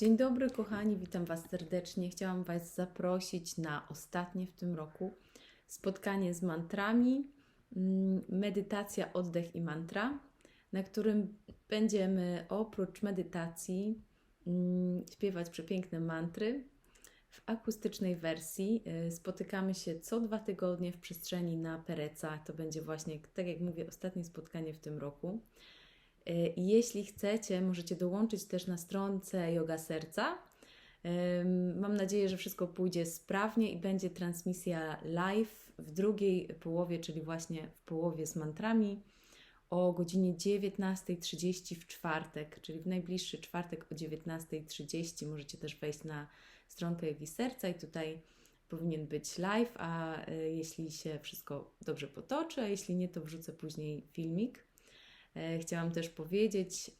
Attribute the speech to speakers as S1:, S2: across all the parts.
S1: Dzień dobry, kochani, witam Was serdecznie. Chciałam Was zaprosić na ostatnie w tym roku spotkanie z mantrami, mm, medytacja, oddech i mantra, na którym będziemy oprócz medytacji mm, śpiewać przepiękne mantry w akustycznej wersji. Y, Spotykamy się co dwa tygodnie w przestrzeni na Pereca. To będzie właśnie, tak jak mówię, ostatnie spotkanie w tym roku. I jeśli chcecie, możecie dołączyć też na stronce Yoga Serca. Mam nadzieję, że wszystko pójdzie sprawnie i będzie transmisja live w drugiej połowie, czyli właśnie w połowie z mantrami o godzinie 19.30 w czwartek, czyli w najbliższy czwartek o 19.30 możecie też wejść na stronkę Jogi Serca i tutaj powinien być live, a y, jeśli się wszystko dobrze potoczy, a jeśli nie, to wrzucę później filmik. E, Chciałam też powiedzieć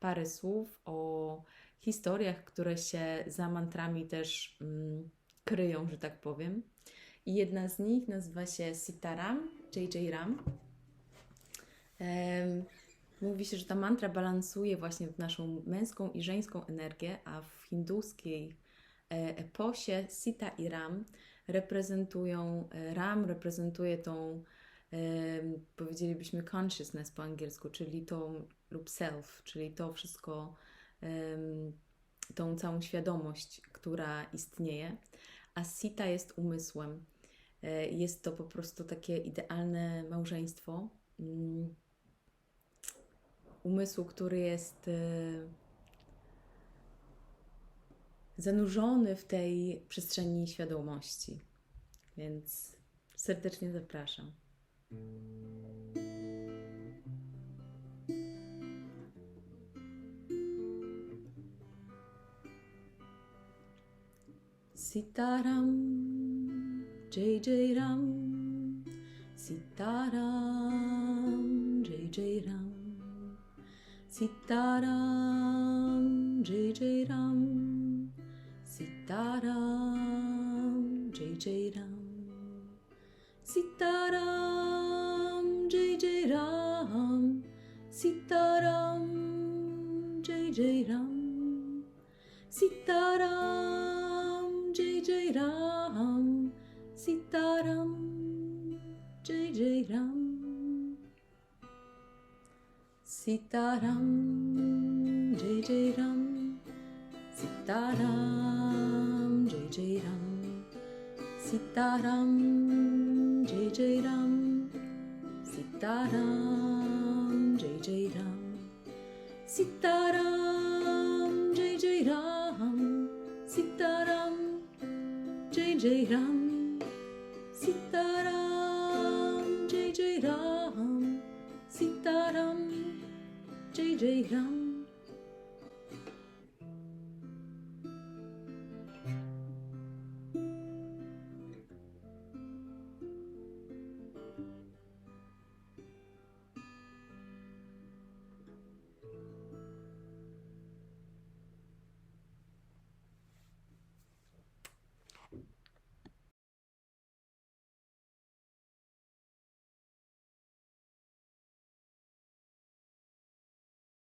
S1: parę słów o historiach, które się za mantrami też mm, kryją, że tak powiem. I jedna z nich nazywa się Sitaram, JJ Ram. Mówi się, że ta mantra balansuje właśnie naszą męską i żeńską energię, a w hinduskiej e, eposie Sita i Ram reprezentują, e, Ram reprezentuje tą powiedzielibyśmy consciousness po angielsku, czyli tą lub self, czyli to wszystko, tą całą świadomość, która istnieje, a Sita jest umysłem. E, Jest to po prostu takie idealne małżeństwo. mm, Umysłu, który jest e, zanurzony w tej przestrzeni świadomości. Więc serdecznie zapraszam. Sitaram, Jai Jai Ram, Sitaram, Jai Jai Ram, Sitaram, Jai Jai Ram, Sitaram, Jai Jai Ram, Sitaram, Jai Jai Ram, Sitaram, Jai Jai Ram. Sitaram, Jai Jai Ram, Sitaram, Jai Jai Ram. Sitaram, Jai Jai Ram, Sitaram, Jai Jai Ram, Sitaram, Jai Jai Ram, Sitaram, Jai Jai Ram. Sitaram, Jai Jai Ram, Sitaram, Jai Jai Ram, Sitaram, Jai Jai Ram, Sitaram, Jai Jai Ram.